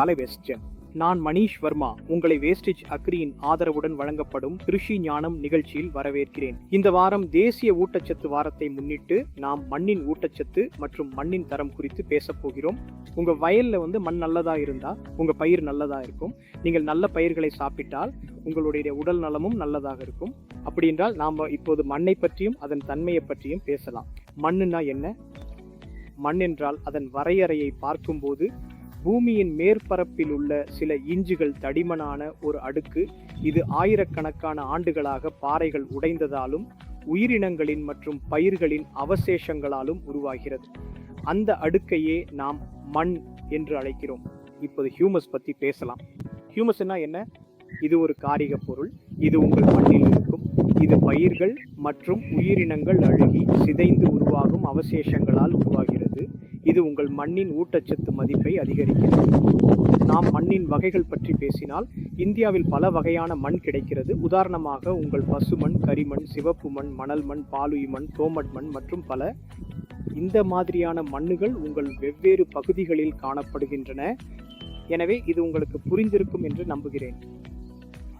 காலை வெஸ்டர்ன் நான் மணீஷ் வர்மா உங்களை வேஸ்டேஜ் அக்ரியின் ஆதரவுடன் வழங்கப்படும் கிருஷி ஞானம் நிகழ்ச்சியில் வரவேற்கிறேன். இந்த வாரம் தேசிய ஊட்டச்சத்து வாரத்தை முன்னிட்டு நாம் மண்ணின் ஊட்டச்சத்து மற்றும் மண்ணின் தரம் குறித்து பேசப் போகிறோம். உங்க வயல்ல வந்து மண் நல்லதா இருந்தா உங்க பயிர் நல்லதா இருக்கும். நீங்கள் நல்ல பயிர்களை சாப்பிட்டால் உங்களுடைய உடல் நலமும் நல்லதாக இருக்கும். அப்படி என்றால் நாம் இப்போது மண்ணை பற்றியும் அதன் தன்மையை பற்றியும் பேசலாம். மண்ணுனா என்ன? மண் என்றால் அதன் வரையறையை பார்க்கும்போது பூமியின் மேற்பரப்பில் உள்ள சில இஞ்சுகள் தடிமனான ஒரு அடுக்கு. இது ஆயிரக்கணக்கான ஆண்டுகளாக பாறைகள் உடைந்ததாலும் உயிரினங்களின் மற்றும் பயிர்களின் அவசேஷங்களாலும் உருவாகிறது. அந்த அடுக்கையே நாம் மண் என்று அழைக்கிறோம். இப்போது ஹியூமஸ் பத்தி பேசலாம். ஹியூமஸ்னா என்ன? இது ஒரு காரிக பொருள். இது உங்கள் மண்ணில் இருக்கும். இது பயிர்கள் மற்றும் உயிரினங்கள் அழுகி சிதைந்து உருவாகும் அவசேஷங்களால் உருவாகிறது. இது உங்கள் மண்ணின் ஊட்டச்சத்து மதிப்பை அதிகரிக்கிறது. நாம் மண்ணின் வகைகள் பற்றி பேசினால் இந்தியாவில் பல வகையான மண் கிடைக்கிறது. உதாரணமாக உங்கள் பசுமண் கரிமண் சிவப்பு மண் மணல் மண் பாலுய் மண் தோமட் மண் மற்றும் பல. இந்த மாதிரியான மண்ணுகள் உங்கள் வெவ்வேறு பகுதிகளில் காணப்படுகின்றன. எனவே இது உங்களுக்கு புரிந்திருக்கும் என்று நம்புகிறேன்.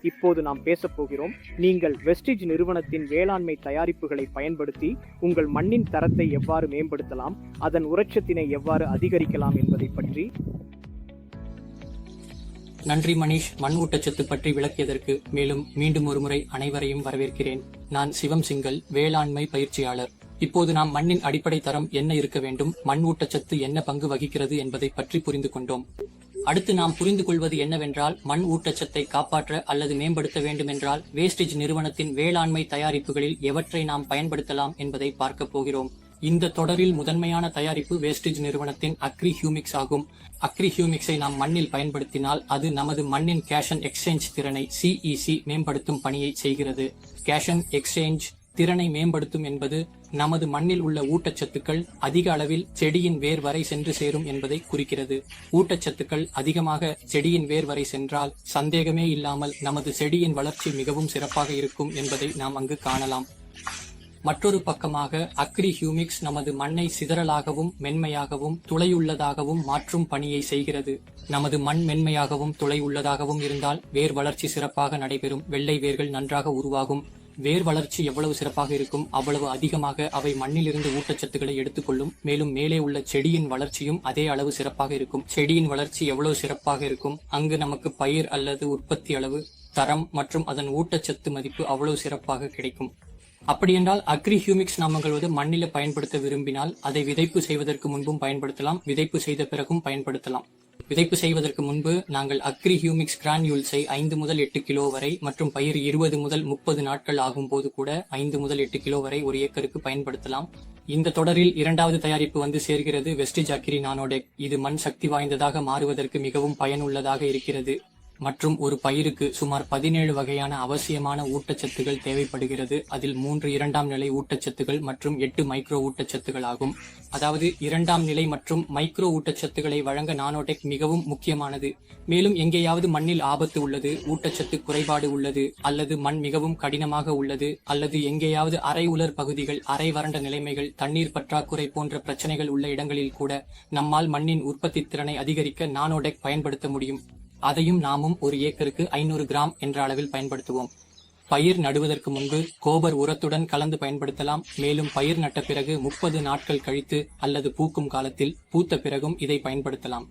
இப்போது நாம் பேசப் போகிறோம். நீங்கள் வெஸ்டிஜ் நிறுவனத்தின் வேளாண்மை தயாரிப்புகளை பயன்படுத்தி உங்கள் மண்ணின் தரத்தை எவ்வாறு மேம்படுத்தலாம் அதன் உரட்சத்தினை எவ்வாறு அதிகரிக்கலாம் என்பதை பற்றி. நன்றி மணீஷ். மண் ஊட்டச்சத்து பற்றி விளக்கியதற்கு மேலும் மீண்டும் ஒருமுறை அனைவரையும் வரவேற்கிறேன். நான் சிவம் சிங்கல் வேளாண்மை பயிற்சியாளர். இப்போது நாம் மண்ணின் அடிப்படை தரம் என்ன இருக்க வேண்டும் மண் ஊட்டச்சத்து என்ன பங்கு வகிக்கிறது என்பதை பற்றி புரிந்து கொண்டோம். அடுத்து நாம் புரிந்து கொள்வது என்னவென்றால் மண் ஊட்டச்சத்தை காப்பாற்ற அல்லது மேம்படுத்த வேண்டுமென்றால் வேஸ்டேஜ் நிறுவனத்தின் வேளாண்மை தயாரிப்புகளில் எவற்றை நாம் பயன்படுத்தலாம் என்பதை பார்க்க போகிறோம். இந்த தொடரில் முதன்மையான தயாரிப்பு வேஸ்டேஜ் நிறுவனத்தின் அக்ரி ஹியூமிக்ஸ் ஆகும். அக்ரி ஹியூமிக்ஸை நாம் மண்ணில் பயன்படுத்தினால் அது நமது மண்ணின் கேஷன் எக்ஸ்சேஞ்ச் திறனை சிஇசி மேம்படுத்தும் பணியை செய்கிறது. கேஷன் எக்ஸ்சேஞ்ச் திறனை மேம்படுத்தும் என்பது நமது மண்ணில் உள்ள ஊட்டச்சத்துக்கள் அதிக அளவில் செடியின் வேர் வரை சென்று சேரும் என்பதை குறிக்கிறது. ஊட்டச்சத்துக்கள் அதிகமாக செடியின் வேர் வரை சென்றால் சந்தேகமே இல்லாமல் நமது செடியின் வளர்ச்சி மிகவும் சிறப்பாக இருக்கும் என்பதை நாம் அங்கு காணலாம். மற்றொரு பக்கமாக அக்ரி ஹியூமிக்ஸ் நமது மண்ணை சிதறலாகவும் மென்மையாகவும் துளையுள்ளதாகவும் மாற்றும் பணியை செய்கிறது. நமது மண் மென்மையாகவும் துளை உள்ளதாகவும் இருந்தால் வேர் வளர்ச்சி சிறப்பாக நடைபெறும். வெள்ளை வேர்கள் நன்றாக உருவாகும். வேர் வளர்ச்சி எவ்வளவு சிறப்பாக இருக்கும் அவ்வளவு அதிகமாக அவை மண்ணிலிருந்து ஊட்டச்சத்துக்களை எடுத்துக்கொள்ளும். மேலும் மேலே உள்ள செடியின் வளர்ச்சியும் அதே அளவு சிறப்பாக இருக்கும். செடியின் வளர்ச்சி எவ்வளவு சிறப்பாக இருக்கும் அங்கு நமக்கு பயிர் அல்லது உற்பத்தி அளவு தரம் மற்றும் அதன் ஊட்டச்சத்து மதிப்பு அவ்வளவு சிறப்பாக கிடைக்கும். அப்படியென்றால் அக்ரி ஹியூமிக்ஸ் நாமங்கள் மண்ணில பயன்படுத்த விரும்பினால் அதை விதைப்பு செய்வதற்கு முன்பும் பயன்படுத்தலாம் விதைப்பு செய்த பிறகும் பயன்படுத்தலாம். விதைப்பு செய்வதற்கு முன்பு நாங்கள் அக்ரி ஹியூமிக்ஸ் கிரான்யூல்ஸை ஐந்து முதல் எட்டு கிலோ வரை மற்றும் பயிர் இருபது முதல் முப்பது நாட்கள் ஆகும் போது கூட ஐந்து முதல் எட்டு கிலோ வரை ஒரு ஏக்கருக்கு பயன்படுத்தலாம். இந்த தொடரில் இரண்டாவது தயாரிப்பு வந்து சேர்கிறது வெஸ்டிஜ் ஜாக்கிரி நானோடெக் இது மண் சக்தி வாய்ந்ததாக மாறுவதற்கு மிகவும் பயனுள்ளதாக இருக்கிறது. மற்றும் ஒரு பயிருக்கு சுமார் பதினேழு வகையான அவசியமான ஊட்டச்சத்துகள் தேவைப்படுகிறது. அதில் மூன்று இரண்டாம் நிலை ஊட்டச்சத்துகள் மற்றும் எட்டு மைக்ரோ ஊட்டச்சத்துகள் ஆகும். அதாவது இரண்டாம் நிலை மற்றும் மைக்ரோ ஊட்டச்சத்துக்களை வழங்க நானோடெக் மிகவும் முக்கியமானது. மேலும் எங்கேயாவது மண்ணில் ஆபத்து உள்ளது ஊட்டச்சத்து குறைபாடு உள்ளது அல்லது மண் மிகவும் கடினமாக உள்ளது அல்லது எங்கேயாவது அரை உலர் பகுதிகள் அரை வறண்ட நிலைமைகள் தண்ணீர் பற்றாக்குறை போன்ற பிரச்சனைகள் உள்ள இடங்களில் கூட நம்மால் மண்ணின் உற்பத்தி திறனை அதிகரிக்க நானோடெக் பயன்படுத்த முடியும். அதையும் நாமும் ஒரு ஏக்கருக்கு ஐநூறு கிராம் என்ற அளவில் பயன்படுத்துவோம். பயிர் நடுவதற்கு முன்பு கோபர் உரத்துடன் கலந்து பயன்படுத்தலாம். மேலும் பயிர் நட்ட பிறகு முப்பது நாட்கள் கழித்து அல்லது பூக்கும் காலத்தில் பூத்த பிறகும் இதை பயன்படுத்தலாம்.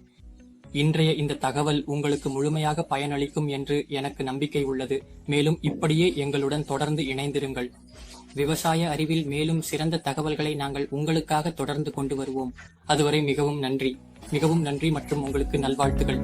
இன்றைய இந்த தகவல் உங்களுக்கு முழுமையாக பயனளிக்கும் என்று எனக்கு நம்பிக்கை உள்ளது. மேலும் இப்படியே எங்களுடன் தொடர்ந்து இணைந்திருங்கள். விவசாய அறிவில் மேலும் சிறந்த தகவல்களை நாங்கள் உங்களுக்காக தொடர்ந்து கொண்டு வருவோம். அதுவரை மிகவும் நன்றி. மிகவும் நன்றி மற்றும் உங்களுக்கு நல்வாழ்த்துகள்